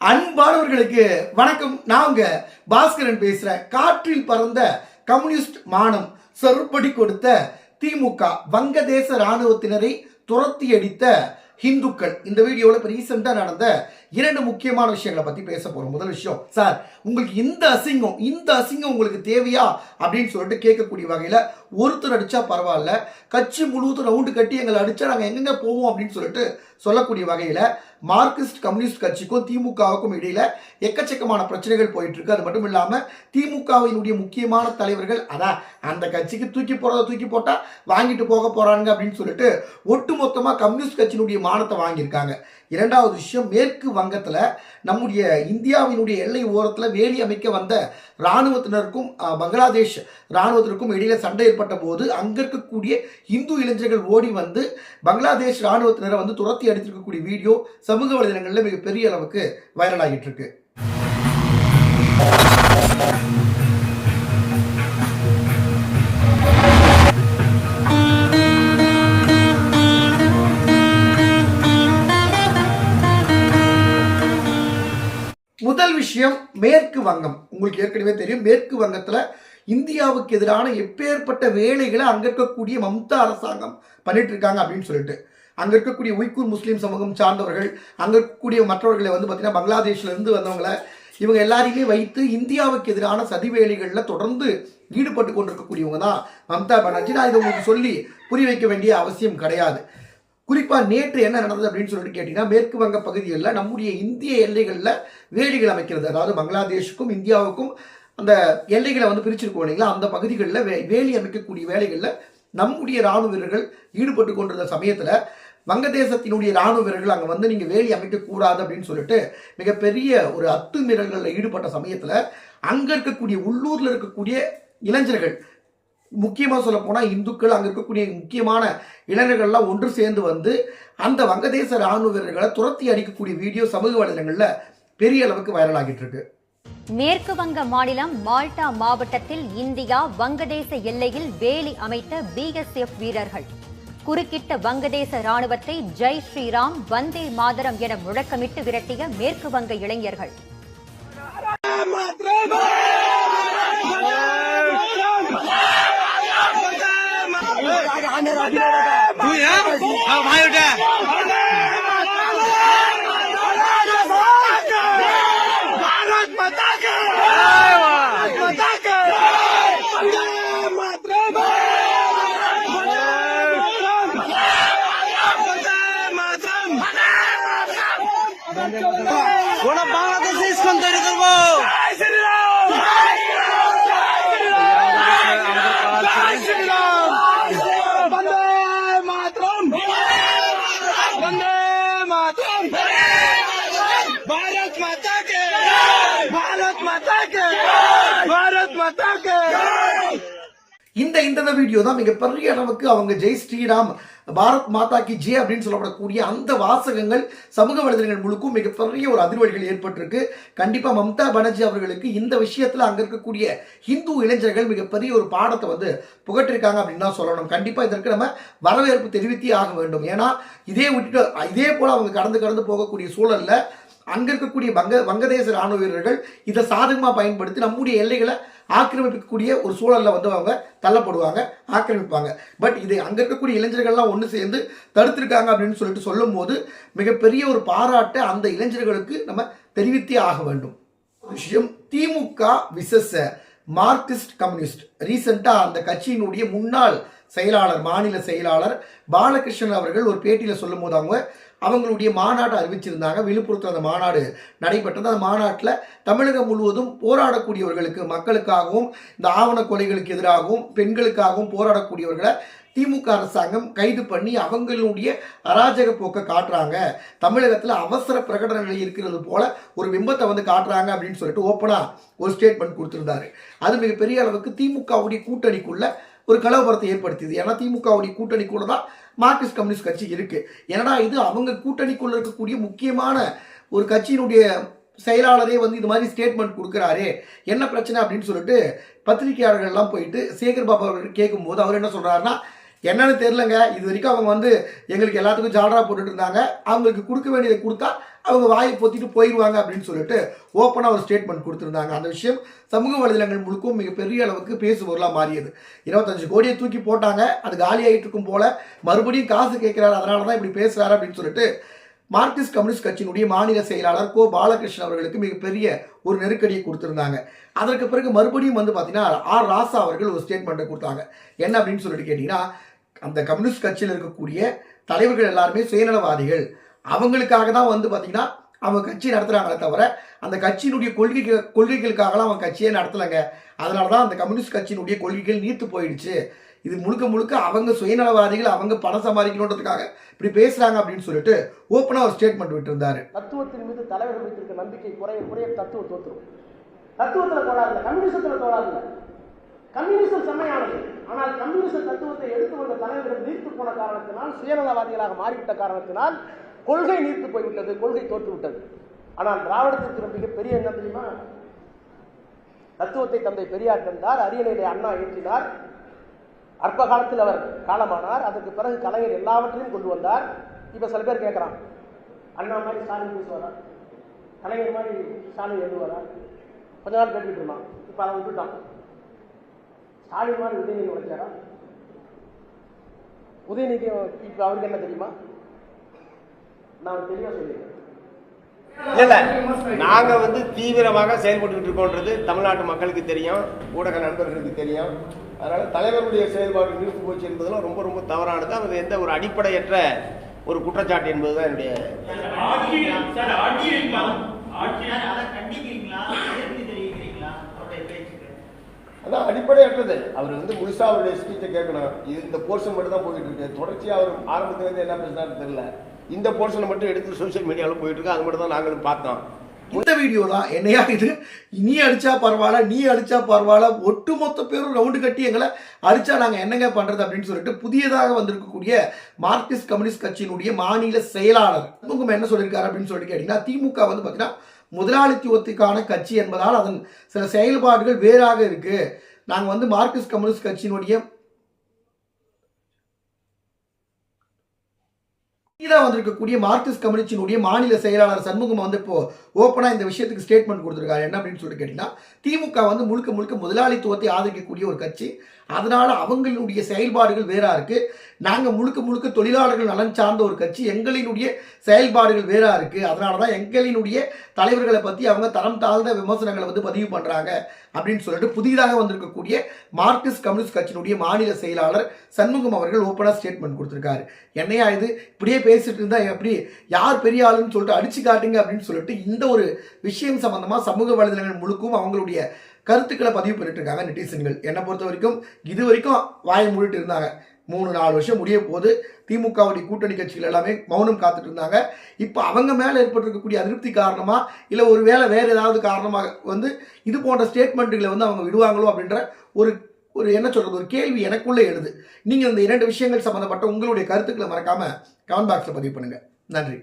அன்பானவர்களுக்கு வணக்கம். நான் உங்க பாஸ்கரன் பேசுறேன். காற்றில் பறந்த கம்யூனிஸ்ட் மானம் செருப்படி கொடுத்த திமுக வங்கதேச ராணுவத்தினரை துரத்தி அடித்த ஹிந்துக்கள். இந்த வீடியோவில் இப்போ ரீசெண்டாக நடந்த இரண்டு முக்கியமான விஷயங்களை பற்றி பேச போகிறோம் முதல் விஷயம் சார் உங்களுக்கு இந்த அசிங்கம் இந்த அசிங்கம் உங்களுக்கு தேவையா? அப்படின்னு சொல்லிட்டு கேட்கக்கூடிய வகையில் ஒருத்தர் அடித்தா பரவாயில்ல. கட்சி முழுவதும் ரவுண்டு கட்டி எங்களை அடித்தா நாங்கள் எங்கெங்கே போவோம் அப்படின்னு சொல்லிட்டு சொல்லக்கூடிய வகையில் மார்க்சிஸ்ட் கம்யூனிஸ்ட் கட்சிக்கும் திமுகவுக்கும் இடையில எக்கச்சக்கமான பிரச்சனைகள் போயிட்டு இருக்கு அது மட்டும் இல்லாமல் திமுகவினுடைய முக்கியமான தலைவர்கள் அதான் அந்த கட்சிக்கு தூக்கி போறத தூக்கி போட்டா வாங்கிட்டு போக போறாங்க அப்படின்னு சொல்லிட்டு ஒட்டுமொத்தமா கம்யூனிஸ்ட் கட்சியினுடைய மானத்தை வாங்கியிருக்காங்க. இரண்டாவது விஷயம் மேற்கு வங்கத்தில் நம்முடைய இந்தியாவினுடைய எல்லை ஓரத்தில் வேலி அமைக்க வந்த இராணுவத்தினருக்கும் பங்களாதேஷ் இராணுவத்தினருக்கும் இடையில சண்டை ஏற்பட்ட போது அங்கே இருக்கக்கூடிய இந்து இளைஞர்கள் ஓடி வந்து பங்களாதேஷ் இராணுவத்தினரை வந்து துரத்தி அடித்திருக்கக்கூடிய வீடியோ சமூக வலைதளங்களில் மிகப்பெரிய அளவுக்கு வைரல் ஆகிட்டு இருக்கு. விஷயம் மேற்கு வங்கம். உங்களுக்கு ஏற்கனவே தெரியும் மேற்கு வங்கத்தில் இந்தியாவுக்கு எதிரான எப்பேற்பட்ட வேலைகளை அங்கே இருக்கக்கூடிய மம்தா அரசாங்கம் பண்ணிட்டு இருக்காங்க அப்படின்னு சொல்லிட்டு. அங்கே இருக்கக்கூடிய உய்கூர் முஸ்லீம் சமூகம் சார்ந்தவர்கள் அங்கே இருக்கக்கூடிய மற்றவர்களை வந்து பார்த்தீங்கன்னா பங்களாதேஷ்லேருந்து வந்தவங்களை வந்தவங்கள இவங்க எல்லாரையுமே வைத்து இந்தியாவுக்கு எதிரான சதி வேலைகளில் தொடர்ந்து ஈடுபட்டு கொண்டிருக்கக்கூடியவங்க தான் மம்தா பானர்ஜி. நான் இதை உங்களுக்கு சொல்லி புரிய வைக்க வேண்டிய அவசியம் கிடையாது. குறிப்பாக நேற்று என்ன நடந்தது அப்படின்னு சொல்லிட்டு கேட்டிங்கன்னா மேற்கு வங்க பகுதிகளில் நம்முடைய இந்திய எல்லைகளில் வேலிகள் அமைக்கிறது. அதாவது பங்களாதேஷுக்கும் இந்தியாவுக்கும் அந்த எல்லைகளை வந்து பிரிச்சிருக்கோம் இல்லைங்களா? அந்த பகுதிகளில் வே வேலி அமைக்கக்கூடிய வேலைகளில் நம்முடைய ராணுவ வீரர்கள் ஈடுபட்டு கொண்டிருந்த சமயத்தில் வங்கதேசத்தினுடைய ராணுவ வீரர்கள் அங்கே வந்து நீங்கள் வேலி அமைக்கக்கூடாது அப்படின்னு சொல்லிட்டு மிகப்பெரிய ஒரு அத்துமீறல்களில் ஈடுபட்ட சமயத்தில் அங்கே இருக்கக்கூடிய உள்ளூரில் இருக்கக்கூடிய இளைஞர்கள் முக்கியமாக சொல்ல போனால் இந்துக்கள் அங்கே இருக்கக்கூடிய முக்கியமான இளைஞர்கள்லாம் ஒன்று சேர்ந்து வந்து அந்த வங்கதேச ராணுவ வீரர்களை துரத்தி அடிக்கக்கூடிய வீடியோ சமூக வலைதளங்களில் பெரிய அளவுக்கு வைரல் ஆகிட்டு இருக்கு. மேற்கு வங்க மாநிலம் மால்டா மாவட்டத்தில் இந்தியா வங்கதேச எல்லையில் வேலி அமைத்த பிஎஸ்எஃப் வீரர்கள். குறுக்கிட்ட வங்கதேச ராணுவத்தை ஜெய் ஸ்ரீராம் வந்தே மாதரம் என முழக்கமிட்டு விரட்டிய மேற்கு வங்க இளைஞர்கள். তুই হ্যাঁ? হ্যাঁ? ভাই ওটা। গোটা বাংলাদেশে ইস্কন তৈরি করব। வந்தே மாதம் பாரத் மாதா கே பாரத் மாதா கே பாரத் மாதா கே இந்த இந்த வீடியோ தான் மிகப்பெரிய அளவுக்கு அவங்க ஜெய் ஸ்ரீராம் பாரத் மாதா கி ஜே அப்படின்னு சொல்லப்படக்கூடிய அந்த வாசகங்கள் சமூக வலைதளங்கள் முழுக்கும் மிகப்பெரிய ஒரு அதிர்வலிகள் ஏற்பட்டிருக்கு. கண்டிப்பாக மம்தா பானர்ஜி அவர்களுக்கு இந்த விஷயத்தில் அங்கே இருக்கக்கூடிய ஹிந்து இளைஞர்கள் மிகப்பெரிய ஒரு பாடத்தை வந்து புகட்டிருக்காங்க அப்படின்னு தான் சொல்லணும். கண்டிப்பாக இதற்கு நம்ம வரவேற்பு தெரிவித்தே ஆக வேண்டும். ஏன்னா இதே விட்டுட்டு இதே போல் அவங்க கடந்து கடந்து போகக்கூடிய சூழலில் அங்கே இருக்கக்கூடிய வங்க வங்கதேச ராணுவ வீரர்கள் இதை சாதகமாக பயன்படுத்தி நம்முடைய எல்லைகளை ஆக்கிரமிக்கக்கூடிய ஒரு சூழலில் வந்து அவங்க தள்ளப்படுவாங்க ஆக்கிரமிப்பாங்க. பட் இது அங்கே இருக்கக்கூடிய இளைஞர்கள்லாம் ஒன்று சேர்ந்து தடுத்திருக்காங்க அப்படின்னு சொல்லிட்டு சொல்லும்போது மிகப்பெரிய ஒரு பாராட்டை அந்த இளைஞர்களுக்கு நம்ம தெரிவித்தே ஆக வேண்டும். விஷயம் திமுக விசஸ மார்க்சிஸ்ட் கம்யூனிஸ்ட். ரீசெண்டாக அந்த கட்சியினுடைய முன்னாள் செயலாளர் மாநில செயலாளர் பாலகிருஷ்ணன் அவர்கள் ஒரு பேட்டியில் சொல்லும் போது அவங்க அவங்களுடைய மாநாட்டை அறிவிச்சிருந்தாங்க. விழுப்புரத்தில் அந்த மாநாடு நடைபெற்றது. அந்த மாநாட்டில் தமிழகம் முழுவதும் போராடக்கூடியவர்களுக்கு மக்களுக்காகவும் இந்த ஆவண கொலைகளுக்கு எதிராகவும் பெண்களுக்காகவும் போராடக்கூடியவர்களை திமுக அரசாங்கம் கைது பண்ணி அவங்களுடைய அராஜக போக்கை காட்டுறாங்க. தமிழகத்தில் அவசர பிரகடன நிலை இருக்கிறது போல ஒரு பிம்பத்தை வந்து காட்டுறாங்க அப்படின்னு சொல்லிட்டு ஓப்பனாக ஒரு ஸ்டேட்மெண்ட் கொடுத்துருந்தாரு. அது மிகப்பெரிய அளவுக்கு திமுகவுடைய கூட்டணிக்குள்ள ஒரு கலவரத்தை ஏற்படுத்தியது. ஏன்னா திமுகவுடைய கூட்டணிக்குள்ள தான் மார்க்சிஸ்ட் கம்யூனிஸ்ட் கட்சி இருக்கு. என்னடா இது? அவங்க கூட்டணிக்குள்ள இருக்கக்கூடிய முக்கியமான ஒரு கட்சியினுடைய செயலாளரே வந்து இது மாதிரி ஸ்டேட்மெண்ட் கொடுக்குறாரே. என்ன பிரச்சனை அப்படின்னு சொல்லிட்டு பத்திரிகையாளர்கள்லாம் போயிட்டு சேகர் பாபா அவர்கள் கேட்கும்போது அவர் என்ன சொல்றாருன்னா என்னன்னு தெரிலங்க இது வரைக்கும் அவங்க வந்து எங்களுக்கு எல்லாத்துக்கும் ஜாலராக போட்டுட்டு இருந்தாங்க. அவங்களுக்கு கொடுக்க வேண்டியதை கொடுத்தா அவங்க வாயை பொத்திட்டு போயிடுவாங்க அப்படின்னு சொல்லிட்டு ஓப்பனாக ஒரு ஸ்டேட்மெண்ட் கொடுத்துருந்தாங்க. அந்த விஷயம் சமூக வலைதளங்கள் முழுக்கும் மிகப்பெரிய அளவுக்கு பேசுபொருளாக மாறியது. இருபத்தஞ்சு கோடியை தூக்கி போட்டாங்க. அது காலியாகிட்டு இருக்கும் போல மறுபடியும் காசு கேட்குறாரு அதனால தான் இப்படி பேசுகிறாரு அப்படின்னு சொல்லிட்டு மார்க்சிஸ்ட் கம்யூனிஸ்ட் கட்சியினுடைய மாநில செயலாளர் கோ பாலகிருஷ்ணன் அவர்களுக்கு மிகப்பெரிய ஒரு நெருக்கடியை கொடுத்துருந்தாங்க. அதற்கு பிறகு மறுபடியும் வந்து பார்த்தீங்கன்னா ஆர் ராசா அவர்கள் ஒரு ஸ்டேட்மெண்ட்டை கொடுத்தாங்க. என்ன அப்படின்னு சொல்லிட்டு கேட்டிங்கன்னா அந்த கம்யூனிஸ்ட் கட்சியில் இருக்கக்கூடிய தலைவர்கள் எல்லாருமே சுயநலவாதிகள். அவங்களுக்காக தான் வந்து பார்த்தீங்கன்னா அவங்க கட்சி நடத்துகிறாங்களே தவிர அந்த கட்சியினுடைய கொள்கை கொள்கைகளுக்காகலாம் அவங்க கட்சியே நடத்தலைங்க. அதனால தான் அந்த கம்யூனிஸ்ட் கட்சியினுடைய கொள்கைகள் நீர்த்து போயிடுச்சு. இது முழுக்க முழுக்க அவங்க சுயநலவாதிகள் அவங்க பணம் சம்பாதிக்கணுன்றதுக்காக இப்படி பேசுறாங்க அப்படின்னு சொல்லிட்டு ஓப்பனாக ஒரு ஸ்டேட்மெண்ட் விட்டுருந்தாரு. தத்துவத்தின் மீது தலைவர்கள் வைத்திருக்க நம்பிக்கை குறைய குறைய தத்துவ தோற்றுரும். தத்துவத்தில் கோளாறு கம்யூனிசத்தில் கோளாறு கம்யூனிசம் செம்மையானது. ஆனால் கம்யூனிச தத்துவத்தை எடுத்து வந்த தலைவர்கள் நீர்த்து போன காரணத்தினால் சுயநலவாதிகளாக மாறிவிட்ட காரணத்தினால் கொள்கை நீர்த்து போய்விட்டது கொள்கை தோற்றுவிட்டது. ஆனால் திராவிடத்திற்கு மிக மிகப்பெரிய என்ன தெரியுமா? தத்துவத்தை தந்தை பெரியார் தந்தார் அரியணையிலே அண்ணா ஏற்றினார். அற்ப காலத்தில் அவர் காலமானார். அதற்கு பிறகு கலைஞர் எல்லாவற்றையும் கொண்டு வந்தார். இப்ப சில பேர் கேட்குறான் அண்ணா மாதிரி ஸ்டாலின் பேசுவாரா? கலைஞர் மாதிரி ஸ்டாலின் எழுதுவாரா? கொஞ்ச நாள் கேட்டுட்டு இருந்தான். இப்ப அதை விட்டுட்டான். ஸ்டாலின் மாதிரி உதயநிதி உழைச்சாரா? உதயநிதி இப்ப அவருக்கு என்ன தெரியுமா? நான் தெளிவா சொல்லிடுறேன். இல்ல நாங்க வந்து தீவிரமாக செயல்பட்டு இருக்கோன்றது தமிழ்நாட்டு மக்களுக்கு தெரியும் ஊடக நண்பர்களுக்கு தெரியும். அதனால தலைவருடைய செயல்பாடு நிறுத்தி போச்சு என்பதெல்லாம் ரொம்ப ரொம்ப தவறானது. அது எந்த ஒரு அடிப்படையற்ற ஒரு குற்றச்சாட்டு என்பதுதான் என்னுடைய அதான் அடிப்படையற்றது. அவர் வந்து முழுசா அவருடைய ஸ்பீச்சை கேட்கணும். இது இந்த போர்ஷன் மட்டும் தான் போயிட்டு இருக்கு. தொடர்ச்சியா அவர் ஆரம்பத்துல இருந்து என்ன பேசினாரு தெரியல. இந்த போர்ஷனை மட்டும் எடுத்து சோஷியல் மீடியாவில் போயிட்டு இருக்கு அது மட்டும் தான் நாங்களும் பார்த்தோம். இந்த வீடியோ தான் என்னையா இது? நீ அடிச்சா பரவாயில்ல நீ அடிச்சா பரவாயில்ல ஒட்டுமொத்த பேரும் ரவுண்டு கட்டி எங்களை அடிச்சா நாங்கள் என்னங்க பண்றது அப்படின்னு சொல்லிட்டு புதியதாக வந்திருக்கக்கூடிய மார்க்சிஸ்ட் கம்யூனிஸ்ட் கட்சியினுடைய மாநில செயலாளர் இவங்க என்ன சொல்லியிருக்காரு அப்படின்னு சொல்லிட்டு கேட்டிங்கன்னா திமுக வந்து பார்த்தீங்கன்னா முதலாளித்துவத்துக்கான கட்சி என்பதால் அதன் சில செயல்பாடுகள் வேறாக இருக்கு. நாங்கள் வந்து மார்க்சிஸ்ட் கம்யூனிஸ்ட் கட்சியினுடைய புதிதாக வந்திருக்கக்கூடிய மார்க்சிஸ்ட் கம்யூனிஸ்டினுடைய மாநில செயலாளர் சண்முகம் வந்து இப்போ ஓப்பனாக இந்த விஷயத்துக்கு ஸ்டேட்மெண்ட் கொடுத்துருக்காரு. என்ன அப்படின்னு சொல்லிட்டு கேட்டிங்கன்னா திமுக வந்து முழுக்க முழுக்க முதலாளித்துவத்தை ஆதரிக்கக்கூடிய ஒரு கட்சி. அதனால அவங்களுடைய செயல்பாடுகள் வேறா இருக்கு. நாங்கள் முழுக்க முழுக்க தொழிலாளர்கள் நலன் சார்ந்த ஒரு கட்சி. எங்களினுடைய செயல்பாடுகள் வேறாக இருக்குது அதனால தான் எங்களினுடைய தலைவர்களை பற்றி அவங்க தரம் தாழ்ந்த விமர்சனங்களை வந்து பதிவு பண்ணுறாங்க அப்படின்னு சொல்லிட்டு புதிதாக வந்திருக்கக்கூடிய மார்க்சிஸ்ட் கம்யூனிஸ்ட் கட்சியினுடைய மாநில செயலாளர் சண்முகம் அவர்கள் ஓப்பனாக ஸ்டேட்மெண்ட் கொடுத்துருக்காரு. என்னையா இது? இப்படியே பேசிட்டு இருந்தா எப்படி? யார் பெரிய ஆளுன்னு சொல்லிட்டு அடிச்சு காட்டுங்க அப்படின்னு சொல்லிட்டு இந்த ஒரு விஷயம் சம்பந்தமாக சமூக வலைதளங்கள் முழுக்கும் அவங்களுடைய கருத்துக்களை பதிவு பண்ணிட்டு இருக்காங்க நெட்டிசன்கள். என்னை பொறுத்த வரைக்கும் இது வரைக்கும் வாயை மூடிட்டு இருந்தாங்க. மூணு நாலு வருஷம் முடிய போது திமுகவுடைய கூட்டணி கட்சிகள் எல்லாமே மௌனம் காத்துட்டு இருந்தாங்க. இப்போ அவங்க மேலே ஏற்பட்டிருக்கக்கூடிய அதிருப்தி காரணமாக இல்லை ஒரு வேளை வேறு ஏதாவது காரணமாக வந்து இது போன்ற ஸ்டேட்மெண்ட்டுகளை வந்து அவங்க விடுவாங்களோ அப்படின்ற ஒரு ஒரு என்ன சொல்கிறது ஒரு கேள்வி எனக்குள்ளே எழுது. நீங்கள் இந்த இரண்டு விஷயங்கள் சம்மந்தப்பட்ட உங்களுடைய கருத்துக்களை மறக்காமல் கமெண்ட் பாக்ஸில் பதிவு பண்ணுங்கள் நன்றி.